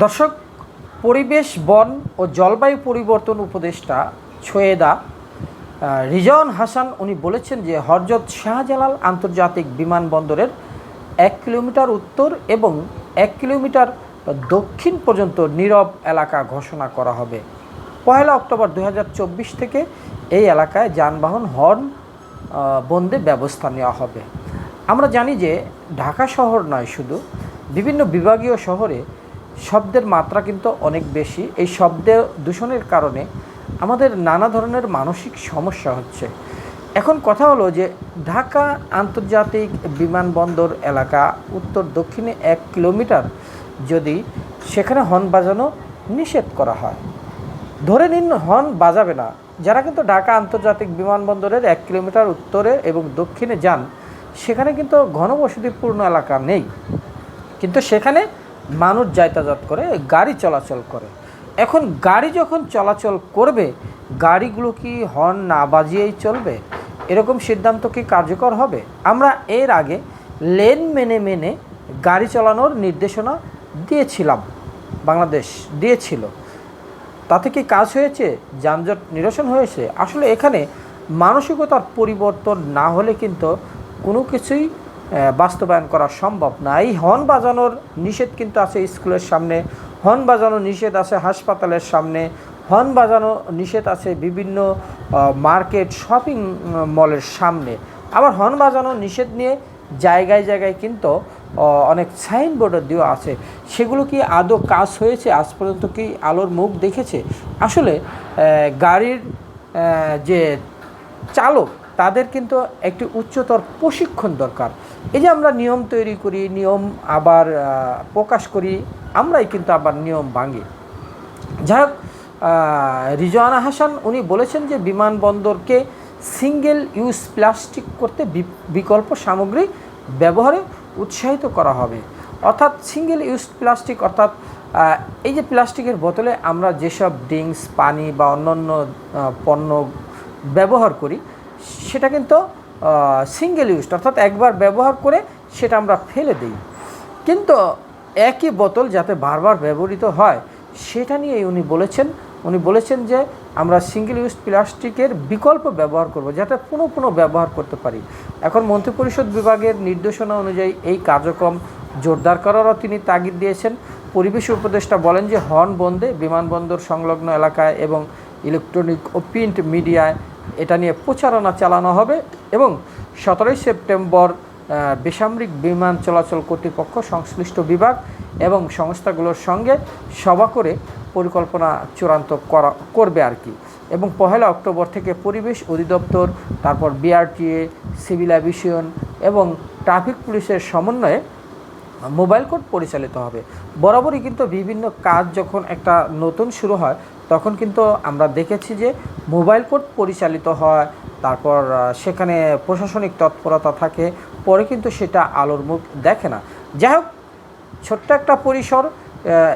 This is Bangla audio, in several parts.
দর্শক, পরিবেশ, বন ও জলবায়ু পরিবর্তন উপদেষ্টা ছয়েদা রিজন হাসান, উনি বলেছেন যে হরজত শাহজালাল আন্তর্জাতিক বিমানবন্দরের এক কিলোমিটার উত্তর এবং এক কিলোমিটার দক্ষিণ পর্যন্ত নীরব এলাকা ঘোষণা করা হবে। পয়লা অক্টোবর দু হাজার চব্বিশ থেকে এই এলাকায় যানবাহন, হর্ন বন্ধে ব্যবস্থা নেওয়া হবে। আমরা জানি যে ঢাকা শহর নয় শুধু, বিভিন্ন বিভাগীয় শহরে শব্দের মাত্রা কিন্তু অনেক বেশি। এই শব্দ দূষণের কারণে আমাদের নানা ধরনের মানসিক সমস্যা হচ্ছে। এখন কথা হলো যে, ঢাকা আন্তর্জাতিক বিমানবন্দর এলাকা উত্তর দক্ষিণে এক কিলোমিটার যদি সেখানে হর্ন বাজানো নিষেধ করা হয়। ধরে নিন হর্ন বাজাবে না। যারা কিন্তু ঢাকা আন্তর্জাতিক বিমানবন্দরের এক কিলোমিটার উত্তরে এবং দক্ষিণে যান, সেখানে কিন্তু ঘনবসতিপূর্ণ এলাকা নেই। কিন্তু সেখানে মানুষ যাতায়াত করে, গাড়ি চলাচল করে। এখন গাড়ি যখন চলাচল করবে, গাড়িগুলো কি হর্ন না বাজিয়েই চলবে? এরকম সিদ্ধান্ত কি কার্যকর হবে? আমরা এর আগে লেন মেনে মেনে গাড়ি চালানোর নির্দেশনা দিয়েছিলাম, বাংলাদেশ দিয়েছিল। তাতে কি কাজ হয়েছে? যানজট নিরসন হয়েছে? আসলে এখানে মানসিকতার পরিবর্তন না হলে কিন্তু কোনো কিছুই বাস্তবায়ন করা সম্ভব না এই হর্ন বাজানোর নিষেধ কিন্তু আছে স্কুলের সামনে। হর্ন বাজানো নিষেধ আছে হাসপাতালের সামনে। হর্ন বাজানো নিষেধ আছে বিভিন্ন মার্কেট, শপিং মলের সামনে। আবার হর্ন বাজানো নিষেধ নিয়ে জায়গায় জায়গায় কিন্তু অনেক সাইনবোর্ডও দেওয়া আছে। সেগুলো কি আদৌ কাজ হয়েছে? আজ পর্যন্ত কি আলোর মুখ দেখেছে? আসলে গাড়ির যে চালক, তাদের কিন্তু একটি উচ্চতর প্রশিক্ষণ দরকার। এই যে আমরা নিয়ম তৈরি করি, নিয়ম আবার প্রকাশ করি, আমরাই কিন্তু আবার নিয়ম ভাঙি। যাই হোক রিজওয়ানা হাসান উনি বলেছেন যে বিমানবন্দরকে সিঙ্গেল ইউজ প্লাস্টিক করতে বিকল্প সামগ্রী ব্যবহারে উৎসাহিত করা হবে। অর্থাৎ সিঙ্গেল ইউজ প্লাস্টিক অর্থাৎ এই যে প্লাস্টিকের বোতলে আমরা যেসব ড্রিঙ্কস পানি বা অন্যান্য পণ্য ব্যবহার করি, সেটা কিন্তু সিঙ্গেল ইউজ অর্থাৎ একবার ব্যবহার করে সেটা আমরা ফেলে দিই। কিন্তু একই বোতল যাতে বারবার ব্যবহৃত হয়, সেটা নিয়ে উনি বলেছেন উনি বলেছেন যে আমরা সিঙ্গেল ইউজ প্লাস্টিকের বিকল্প ব্যবহার করব যাতে পুনঃ পুনঃ ব্যবহার করতে পারি। এখন মন্ত্রিপরিষদ বিভাগের নির্দেশনা অনুযায়ী এই কার্যক্রম জোরদার করারও তিনি তাগিদ দিয়েছেন। পরিবেশ উপদেষ্টা বলেন যে হর্ন বন্ধে বিমানবন্দর সংলগ্ন এলাকায় এবং ইলেকট্রনিক ও প্রিন্ট মিডিয়ায় এটা নিয়ে প্রচারণা চালানো হবে এবং সতেরোই সেপ্টেম্বর বেসামরিক বিমান চলাচল কর্তৃপক্ষ, সংশ্লিষ্ট বিভাগ এবং সংস্থাগুলোর সঙ্গে সভা করে পরিকল্পনা চূড়ান্ত করা, করবে আর কি। এবং পহেলা অক্টোবর থেকে পরিবেশ অধিদপ্তর, তারপর বিআরটিএ, সিভিল অ্যাভিয়েশন এবং ট্রাফিক পুলিশের সমন্বয়ে মোবাইল কোড পরিচালিত হবে। বরাবরই কিন্তু বিভিন্ন কাজ যখন একটা নতুন শুরু হয় তখন কিন্তু আমরা দেখেছি যে মোবাইল কোড পরিচালিত হয়, তারপর সেখানে প্রশাসনিক তৎপরতা থাকে, পরে কিন্তু সেটা আলোর মুখ দেখে না। যাই হোক, ছোট্ট একটা পরিসর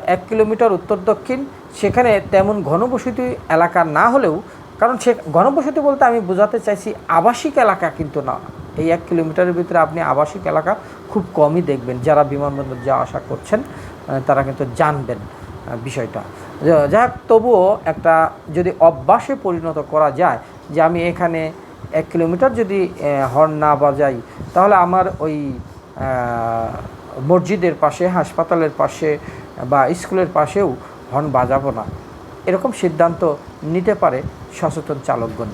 এক কিলোমিটার উত্তর দক্ষিণ, সেখানে তেমন ঘনবসতি এলাকা না হলেও, কারণ সে, ঘনবসতি বলতে আমি বোঝাতে চাইছি আবাসিক এলাকা কিন্তু না। এই এক কিলোমিটারের ভিতরে আপনি আবাসিক এলাকা খুব কমই দেখবেন, যারা বিমানবন্দর যাওয়া আসা করছেন তারা কিন্তু জানবেন বিষয়টা। যা- যাই তবুও একটা যদি অভ্যাসে পরিণত করা যায় যে আমি এখানে এক কিলোমিটার যদি হর্ন না বাজাই, তাহলে আমার ওই মসজিদের পাশে, হাসপাতালের পাশে বা স্কুলের পাশেও হর্ন বাজাবো না। এরকম সিদ্ধান্ত নিতে পারে সচেতন চালকগণ।